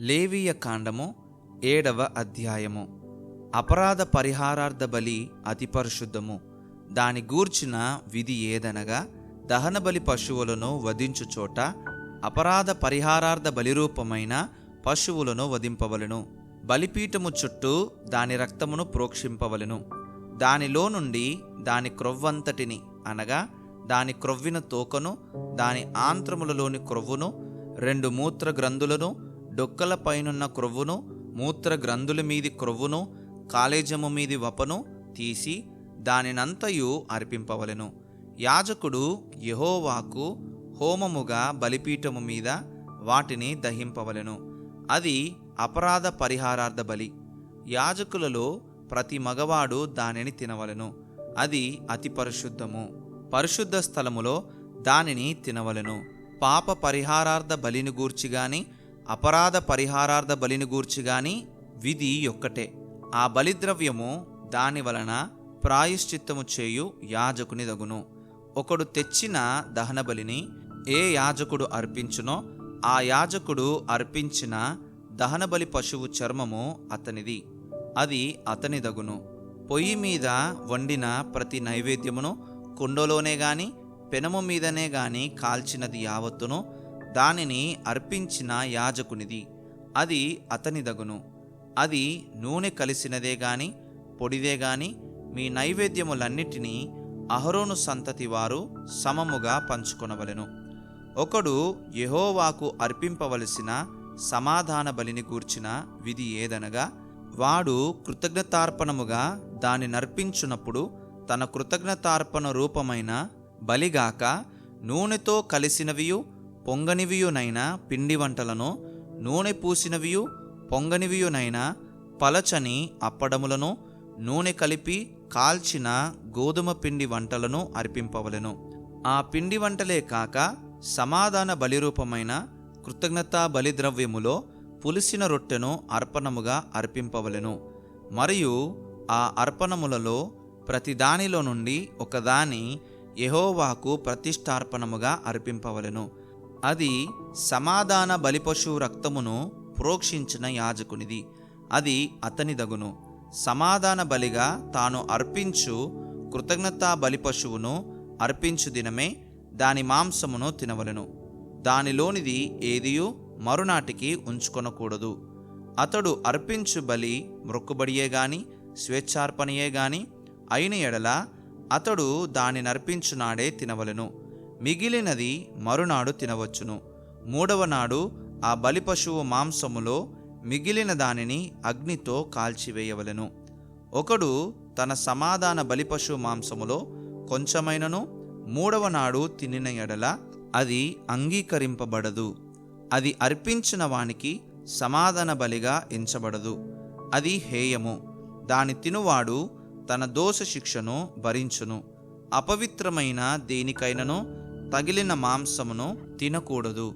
లేవీయ కాండము ఏడవ అధ్యాయము. అపరాధ పరిహారార్థ బలి అతి పరిశుద్ధము. దాని గూర్చిన విధి ఏదనగా దహనబలి పశువులను వధించు చోట అపరాధ పరిహారార్థ బలిరూపమైన పశువులను వధింపవలెను. బలిపీఠము చుట్టూ దాని రక్తమును ప్రోక్షింపవలెను. దానిలో నుండి దాని క్రొవ్వంతటిని అనగా దాని క్రొవ్విన తోకను దాని ఆంత్రములలోని క్రొవ్వును రెండు మూత్ర గ్రంథులను డొక్కల పైనున్న క్రొవ్వును మూత్ర గ్రంథుల మీది క్రొవ్వును కాలేజము మీది వపను తీసి దానినంతయు అర్పింపవలెను. యాజకుడు యహోవాకు హోమముగా బలిపీఠము మీద వాటిని దహింపవలెను. అది అపరాధ పరిహారార్థ బలి. యాజకులలో ప్రతి మగవాడు దానిని తినవలెను. అది అతి పరిశుద్ధము. పరిశుద్ధ స్థలములో దానిని తినవలెను. పాప పరిహారార్థ బలిని గూర్చి గాని అపరాధ పరిహారార్థ బలిని గూర్చి గాని విధి ఒక్కటే ఆ బలిద్రవ్యము దాని వలన ప్రాయశ్చిత్తము చేయు యాజకుని దగును. ఒకడు తెచ్చిన దహన బలిని ఏ యాజకుడు అర్పించునో ఆ యాజకుడు అర్పించిన దహనబలి పశువు చర్మము అతనిది. అది అతని దగును. పొయ్యి మీద వండిన ప్రతి నైవేద్యమును కుండలోనే గాని పెనము మీదనే గాని కాల్చినది యావత్తును దానిని అర్పించిన యాజకునిది. అది అతనిదగును. అది నూనె కలిసినదే గాని పొడిదే గాని మీ నైవేద్యములన్నిటినీ అహరోను సంతతి వారు సమముగా పంచుకొనవలెను. ఒకడు యహోవాకు అర్పింపవలసిన సమాధాన బలిని గూర్చిన విధి ఏదనగా వాడు కృతజ్ఞతార్పణముగా దాని నర్పించునప్పుడు తన కృతజ్ఞతార్పణ రూపమైన బలిగాక నూనెతో కలిసినవియు పొంగనివియునైన పిండి వంటలను నూనె పూసినవియు పొంగనివియునైన పలచని అప్పడములను నూనె కలిపి కాల్చిన గోధుమ పిండి వంటలను అర్పింపవలెను. ఆ పిండి వంటలే కాక సమాధాన బలిరూపమైన కృతజ్ఞతా బలిద్రవ్యములో పులిసిన రొట్టెను అర్పణముగా అర్పింపవలెను. మరియు ఆ అర్పణములలో ప్రతి దానిలో నుండి ఒకదాని యహోవాకు ప్రతిష్టార్పణముగా అర్పింపవలెను. అది సమాధాన బలిపశువు రక్తమును ప్రోక్షించిన యాజకునిది. అది అతని దగును సమాధాన బలిగా తాను అర్పించు కృతజ్ఞతా బలిపశువును అర్పించు దినమే దాని మాంసమును తినవలను. దానిలోనిది ఏదియు మరునాటికి ఉంచుకొనకూడదు. అతడు అర్పించు బలి మ్రొక్కుబడియే గాని స్వేచ్ఛార్పణయే గాని అయిన ఎడల అతడు దాని నర్పించునాడే తినవలెను. మిగిలినది మరునాడు తినవచ్చును. మూడవ నాడు ఆ బలి పశువు మాంసములో మిగిలిన దానిని అగ్నితో కాల్చివేయవలెను. ఒకడు తన సమాధాన బలిపశువు మాంసములో కొంచెమైనను మూడవ నాడు తినిన ఎడల అది అంగీకరింపబడదు. అది అర్పించిన వానికి సమాధాన బలిగా ఎంచబడదు. అది హేయము. దాని తినువాడు తన దోష శిక్షను భరించును. అపవిత్రమైన దేనికైనను తగిలిన మాంసమును తినకూడదు.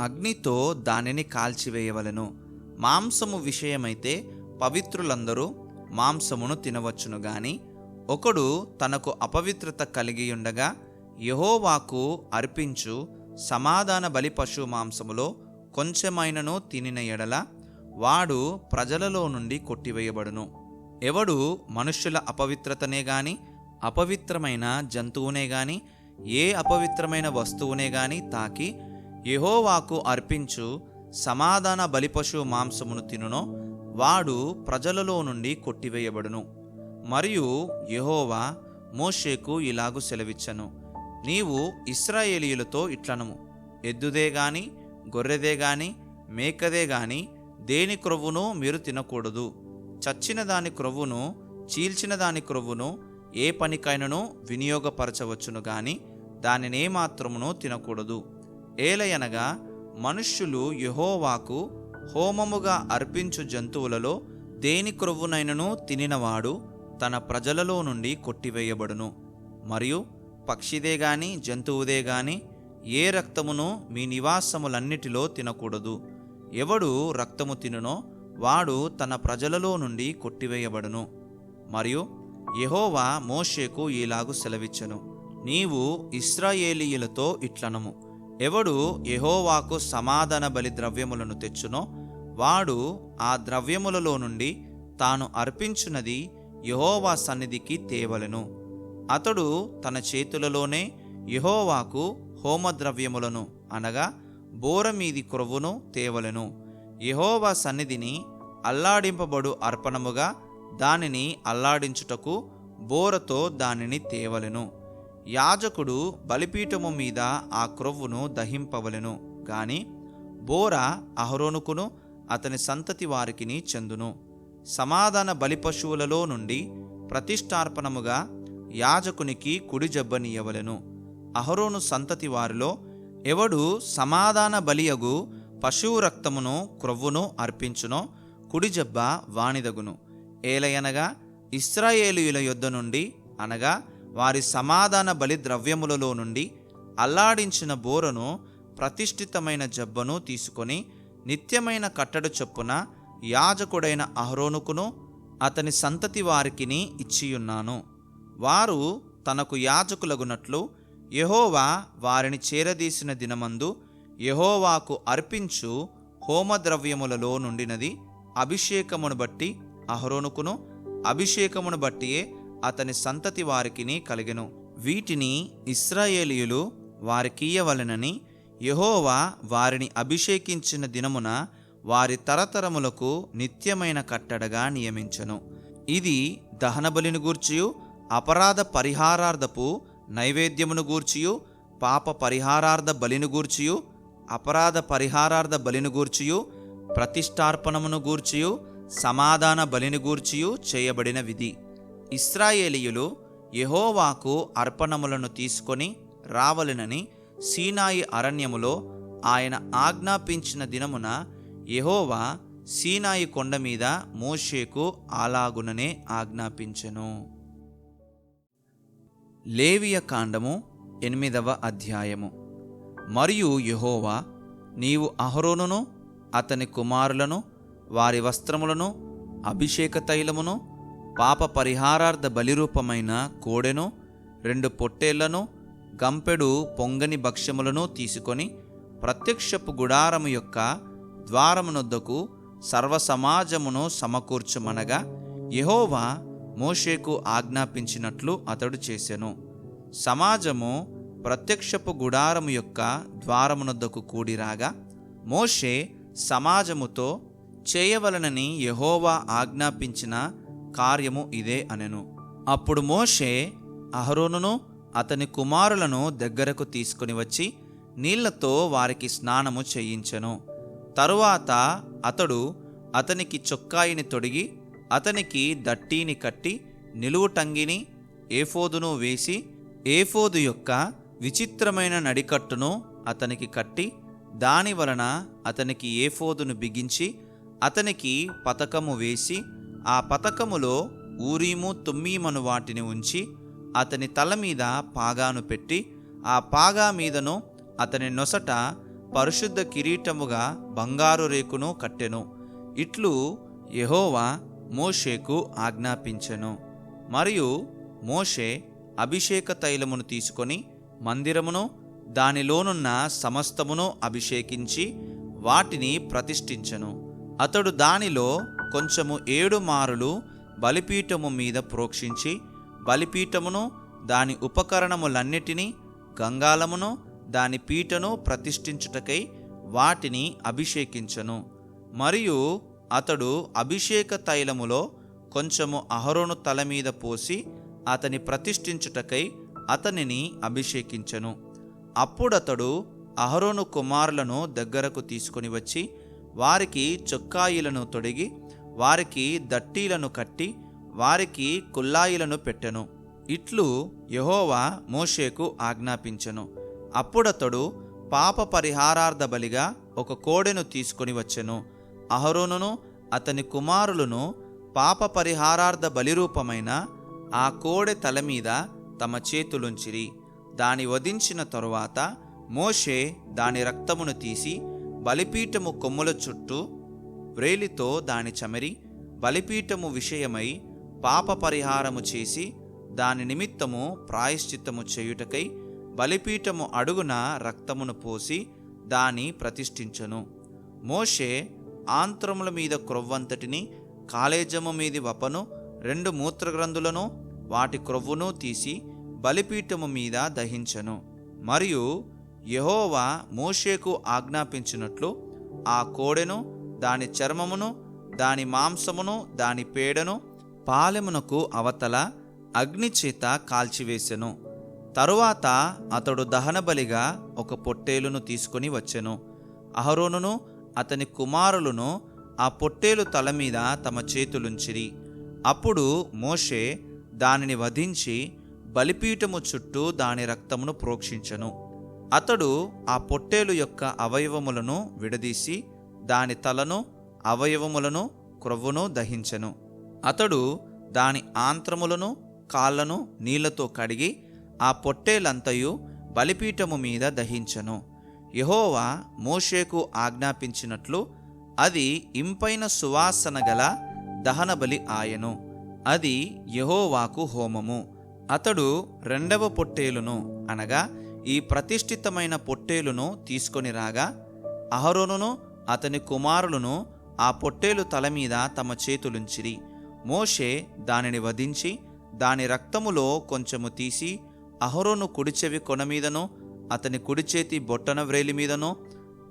అగ్నితో దానిని కాల్చివేయవలెను. మాంసము విషయమైతే పవిత్రులందరూ మాంసమును తినవచ్చును గాని ఒకడు తనకు అపవిత్రత కలిగి ఉండగా యహోవాకు అర్పించు సమాధాన బలి పశు మాంసములో కొంచెమైనను తినిన ఎడల వాడు ప్రజలలో నుండి కొట్టివేయబడును. ఎవడు మనుష్యుల అపవిత్రతనే గాని అపవిత్రమైన జంతువునే గాని ఏ అపవిత్రమైన వస్తువునే గాని తాకి యహోవాకు అర్పించు సమాధాన బలిపశు మాంసమును తినునో వాడు ప్రజలలో నుండి కొట్టివేయబడును. మరియు యహోవా మోషేకు ఇలాగు సెలవిచ్చను. నీవు ఇస్రాయేలీయులతో ఇట్లనము. ఎద్దుదే గాని గొర్రెదే గాని మేకదే గాని దేని క్రొవ్వును మీరు తినకూడదు. చచ్చిన దాని క్రొవ్వును చీల్చిన దాని క్రొవ్వును ఏ పనికైనను వినియోగపరచవచ్చును గాని దానినేమాత్రమును తినకూడదు. ఏలయనగా మనుష్యులు యహోవాకు హోమముగా అర్పించు జంతువులలో దేని క్రొవ్వునైనను తినినవాడు తన ప్రజలలో నుండి కొట్టివేయబడును. మరియు పక్షిదే గాని జంతువుదే గాని ఏ రక్తమును మీ నివాసములన్నిటిలో తినకూడదు. ఎవడు రక్తము తినునో వాడు తన ప్రజలలో నుండి కొట్టివేయబడును. మరియు యహోవా మోషేకు ఈలాగు సెలవిచ్చను. నీవు ఇస్రాయేలీయులతో ఇట్లనము. ఎవడు యహోవాకు సమాధాన బలి ద్రవ్యములను తెచ్చునో వాడు ఆ ద్రవ్యములలో నుండి తాను అర్పించున్నది యహోవా సన్నిధికి తేవలెను. అతడు తన చేతులలోనే యహోవాకు హోమద్రవ్యములను అనగా బోర మీది క్రొవ్వును తేవలెను. యహోవా సన్నిధిని అల్లాడింపబడు అర్పణముగా దానిని అల్లాడించుటకు బోరతో దానిని తేవలెను. యాజకుడు బలిపీఠము మీద ఆ క్రొవ్వును దహింపవలెను గాని బోర అహరోనుకును అతని సంతతి వారికిని చెందును. సమాధాన బలిపశువులలో నుండి ప్రతిష్టార్పణముగా యాజకునికి కుడి జబ్బనియవలెను అహరోను సంతతి వారిలో ఎవడు సమాధాన బలియగు పశువు రక్తమును క్రొవ్వును అర్పించునో కుడి జబ్బ వాణిదగును ఏలయనగా ఇస్రాయేలీయుల యొద్ద నుండి అనగా వారి సమాధాన బలి ద్రవ్యములలో నుండి అల్లాడించిన బోరను ప్రతిష్ఠితమైన జబ్బను తీసుకొని నిత్యమైన కట్టడు చొప్పున యాజకుడైన అహరోనుకును అతని సంతతి వారికిని ఇచ్చియున్నాను. వారు తనకు యాజకులగునట్లు యహోవా వారిని చేరదీసిన దినమందు యహోవాకు అర్పించు హోమద్రవ్యములలో నుండినది అభిషేకమును బట్టి అహరోనుకును అభిషేకమును బట్టియే అతని సంతతి వారికిని కలిగెను. వీటిని ఇస్రాయేలీయులు వారికియ్యవలెనని యెహోవా వారిని అభిషేకించిన దినమున వారి తరతరములకు నిత్యమైన కట్టడగా నియమించెను. ఇది దహనబలిని గూర్చియు అపరాధ పరిహారార్థపు నైవేద్యమును గూర్చియు పాప పరిహారార్థ బలిని గూర్చియు అపరాధ పరిహారార్థ బలిని గూర్చియు ప్రతిష్టార్పణమును గూర్చియు సమాధాన బలిని గూర్చియు చేయబడిన విధి. ఇస్రాయేలీయులు యహోవాకు అర్పణములను తీసుకొని రావలెనని సీనాయి అరణ్యములో ఆయన ఆజ్ఞాపించిన దినమున యహోవా సీనాయి కొండ మీద మోషేకు అలాగుననే ఆజ్ఞాపించెను. లేవియ కాండము ఎనిమిదవ అధ్యాయము. మరియు యహోవా నీవు అహరోనును అతని కుమారులను వారి వస్త్రములను అభిషేక తైలమును పాప పరిహారార్థ బలిరూపమైన కోడెను రెండు పొట్టేళ్ళను గంపెడు పొంగని భక్ష్యములను తీసుకొని ప్రత్యక్షపు గుడారము యొక్క ద్వారమునొద్దకు సర్వసమాజమును సమకూర్చుమనగా యహోవా మోషేకు ఆజ్ఞాపించినట్లు అతడు చేసెను. సమాజము ప్రత్యక్షపు గుడారము యొక్క ద్వారమునొద్దకు కూడిరాగా మోషే సమాజముతో చేయవలనని యహోవా ఆజ్ఞాపించిన కార్యము ఇదే అనెను. అప్పుడు మోషే అహరోనును అతని కుమారులను దగ్గరకు తీసుకుని వచ్చి నీళ్ళతో వారికి స్నానము చేయించెను. తరువాత అతడు అతనికి చొక్కాయిని తొడిగి అతనికి దట్టీని కట్టి నిలువుటంగిని ఏఫోదును వేసి ఏఫోదు యొక్క విచిత్రమైన నడికట్టును అతనికి కట్టి దాని వలన అతనికి ఏఫోదును బిగించి అతనికి పతకము వేసి ఆ పతకములో ఊరీము తుమ్మీమను వాటిని ఉంచి అతని తల మీద పాగాను పెట్టి ఆ పాగా మీదను అతని నొసట పరిశుద్ధ కిరీటముగా బంగారు రేకును కట్టెను. ఇట్లు యహోవా మోషేకు ఆజ్ఞాపించెను. మరియు మోషే అభిషేక తైలమును తీసుకొని మందిరమును దానిలోనున్న సమస్తమును అభిషేకించి వాటిని ప్రతిష్ఠించెను. అతడు దానిలో కొంచెము ఏడు మారులు బలిపీఠము మీద ప్రోక్షించి బలిపీఠమును దాని ఉపకరణములన్నిటినీ గంగాలమును దాని పీటను ప్రతిష్ఠించుటకై వాటిని అభిషేకించను. మరియు అతడు అభిషేక తైలములో కొంచెము అహరోను తల మీద పోసి అతని ప్రతిష్ఠించుటకై అతనిని అభిషేకించను. అప్పుడతడు అహరోను కుమారులను దగ్గరకు తీసుకొని వచ్చి వారికి చొక్కాయిలను తొడిగి వారికి దట్టీలను కట్టి వారికి కుల్లాయిలను పెట్టెను. ఇట్లు యెహోవా మోషేకు ఆజ్ఞాపించెను. అప్పుడతడు పాప పరిహారార్థ బలిగా ఒక కోడెను తీసుకొని వచ్చెను. అహరోనును అతని కుమారులను పాప పరిహారార్థ బలిరూపమైన ఆ కోడె తల మీద తమ చేతులుంచిరి. దాని వధించిన తరువాత మోషే దాని రక్తమును తీసి బలిపీఠము కొమ్ముల చుట్టూ వ్రేలితో దాని చమరి బలిపీఠము విషయమై పాప పరిహారము చేసి దాని నిమిత్తము ప్రాయశ్చిత్తము చేయుటకై బలిపీఠము అడుగున రక్తమును పోసి దాని ప్రతిష్ఠించను. మోషే ఆంత్రముల మీద క్రొవ్వంతటిని కాలేజము మీది వపను రెండు మూత్రగ్రంథులను వాటి క్రొవ్వును తీసి బలిపీఠము మీద దహించను. మరియు యహోవా మోషేకు ఆజ్ఞాపించినట్లు ఆ కోడెను దాని చర్మమును దాని మాంసమును దాని పేడను పాలెమునకు అవతల అగ్ని చేత కాల్చివేసెను. తరువాత అతడు దహనబలిగా ఒక పొట్టేలును తీసుకొని వచ్చెను. అహరోనును అతని కుమారులను ఆ పొట్టేలు తల మీద తమ చేతులుంచిరి. అప్పుడు మోషే దానిని వధించి బలిపీఠము చుట్టూ దాని రక్తమును ప్రోక్షించెను. అతడు ఆ పొట్టేలు యొక్క అవయవములను విడదీసి దాని తలను అవయవములను క్రొవ్వును దహించెను. అతడు దాని ఆంత్రములను కాళ్ళను నీళ్ళతో కడిగి ఆ పొట్టేలంతయు బలిపీఠము మీద దహించెను. యహోవా మోషేకు ఆజ్ఞాపించినట్లు అది ఇంపైన సువాసన గల దహనబలి ఆయను. అది యహోవాకు హోమము. అతడు రెండవ పొట్టేలును అనగా ఈ ప్రతిష్ఠితమైన పొట్టేలును తీసుకొని రాగా అహరోనును అతని కుమారులను ఆ పొట్టేలు తల మీద తమ చేతులుంచిరి. మోషే దానిని వధించి దాని రక్తములో కొంచెము తీసి అహరోను కుడి చెవి కొన మీదను అతని కుడి చేతి బొట్టన వ్రేలి మీదను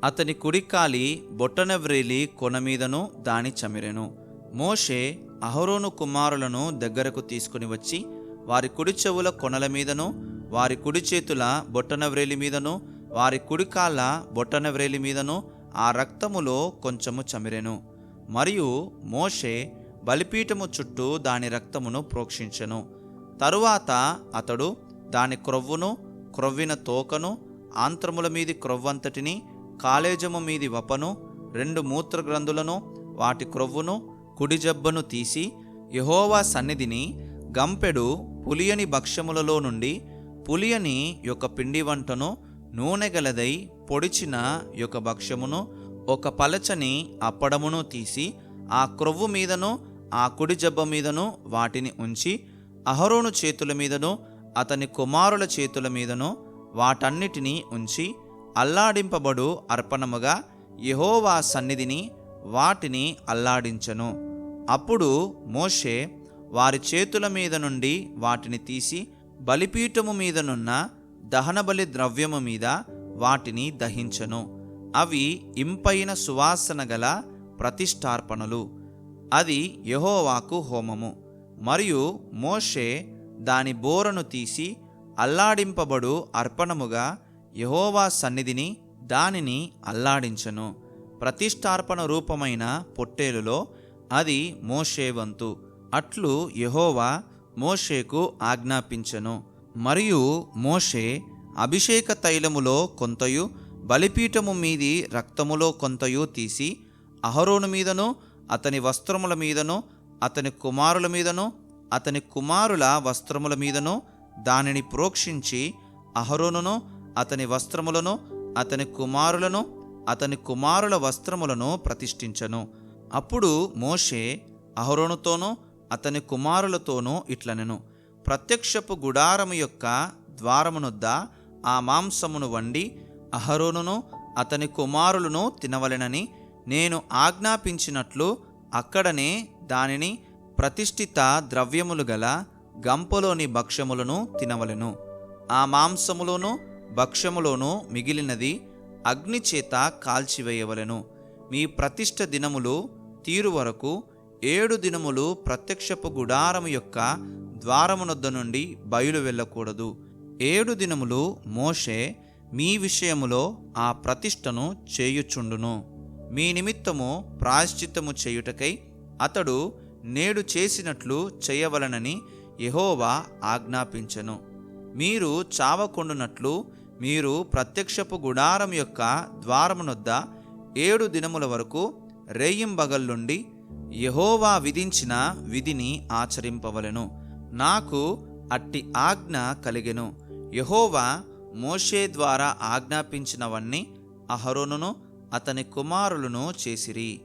అతని కుడికాలి బొట్టన వ్రేలి కొన మీదను దాని చమిరెను. మోషే అహరోను కుమారులను దగ్గరకు తీసుకుని వచ్చి వారి కుడి చెవుల కొనల మీదను వారి కుడి చేతుల బొట్టన వ్రేలి మీదను వారి కుడికాళ్ళ బొట్టన వ్రేలి మీదను ఆ రక్తములో కొంచెము చమిరెను. మరియు మోషే బలిపీఠము చుట్టూ దాని రక్తమును ప్రోక్షించెను. తరువాత అతడు దాని క్రొవ్వును క్రొవ్విన తోకను ఆంత్రముల మీది క్రొవ్వంతటిని కాలేజము మీది వపను రెండు మూత్రగ్రంథులను వాటి క్రొవ్వును కుడి జబ్బను తీసి యెహోవా సన్నిధిని గంపెడు పులియని భక్ష్యములలో నుండి పులియని యొక్క పిండి వంటను నూనె గలదై పొడిచిన యొక్క భక్ష్యమును ఒక పలచని అప్పడమును తీసి ఆ క్రొవ్వు మీదను ఆ కుడి జబ్బ మీదను వాటిని ఉంచి అహరోను చేతుల మీదను అతని కుమారుల చేతుల మీదను వాటన్నిటినీ ఉంచి అల్లాడింపబడు అర్పణముగా యహోవా సన్నిధిని వాటిని అల్లాడించెను. అప్పుడు మోషే వారి చేతుల మీద నుండి వాటిని తీసి బలిపీఠము మీదనున్న దహనబలి ద్రవ్యము మీద వాటిని దహించను. అవి ఇంపైన సువాసన గల ప్రతిష్టార్పణలు. అది యహోవాకు హోమము. మరియు మోషే దాని బోరను తీసి అల్లాడింపబడు అర్పణముగా యహోవా సన్నిధిని దానిని అల్లాడించను. ప్రతిష్టార్పణ రూపమైన పొట్టేలులో అది మోషే వంతు. అట్లు యహోవా మోషేకు ఆజ్ఞాపించను. మరియు మోషే అభిషేక తైలములో కొంతయు బలిపీఠము మీది రక్తములో కొంతయు తీసి అహరోను మీదను అతని వస్త్రముల మీదను అతని కుమారుల మీదను అతని కుమారుల వస్త్రముల మీదను దానిని ప్రోక్షించి అహరోనును అతని వస్త్రములను అతని కుమారులను అతని కుమారుల వస్త్రములను ప్రతిష్ఠించను. అప్పుడు మోషే అహరోనుతోనూ అతని కుమారులతోనూ ఇట్లనెను. ప్రత్యక్షపు గుడారము యొక్క ద్వారమునొద్ద ఆ మాంసమును వండి అహరోనును అతని కుమారులను తినవలెనని నేను ఆజ్ఞాపించినట్లు అక్కడనే దానిని ప్రతిష్ఠిత ద్రవ్యములు గల గంపలోని భక్ష్యములను తినవలెను. ఆ మాంసములోను భక్ష్యములోను మిగిలినది అగ్నిచేత కాల్చివేయవలెను. మీ ప్రతిష్ట దినములు తీరు వరకు ఏడు దినములు ప్రత్యక్షపు గుడారము యొక్క ద్వారమునొద్ద నుండి బయలు వెళ్ళకూడదు. ఏడు దినములు మోషే మీ విషయములో ఆ ప్రతిష్టను చేయుచుండును. మీ నిమిత్తము ప్రాయశ్చిత్తము చేయుటకై అతడు నేడు చేసినట్లు చేయవలనని యహోవా ఆజ్ఞాపించెను. మీరు చావకుండునట్లు మీరు ప్రత్యక్షపు గుడారం యొక్క ద్వారమునొద్ద ఏడు దినముల వరకు రేయింబగల్లుండి యహోవా విధించిన విధిని ఆచరింపవలెను. నాకు అట్టి ఆజ్ఞ కలిగెను. యహోవా మోషే ద్వారా ఆజ్ఞాపించినవన్నీ అహరోనును అతని కుమారులను చేసిరి.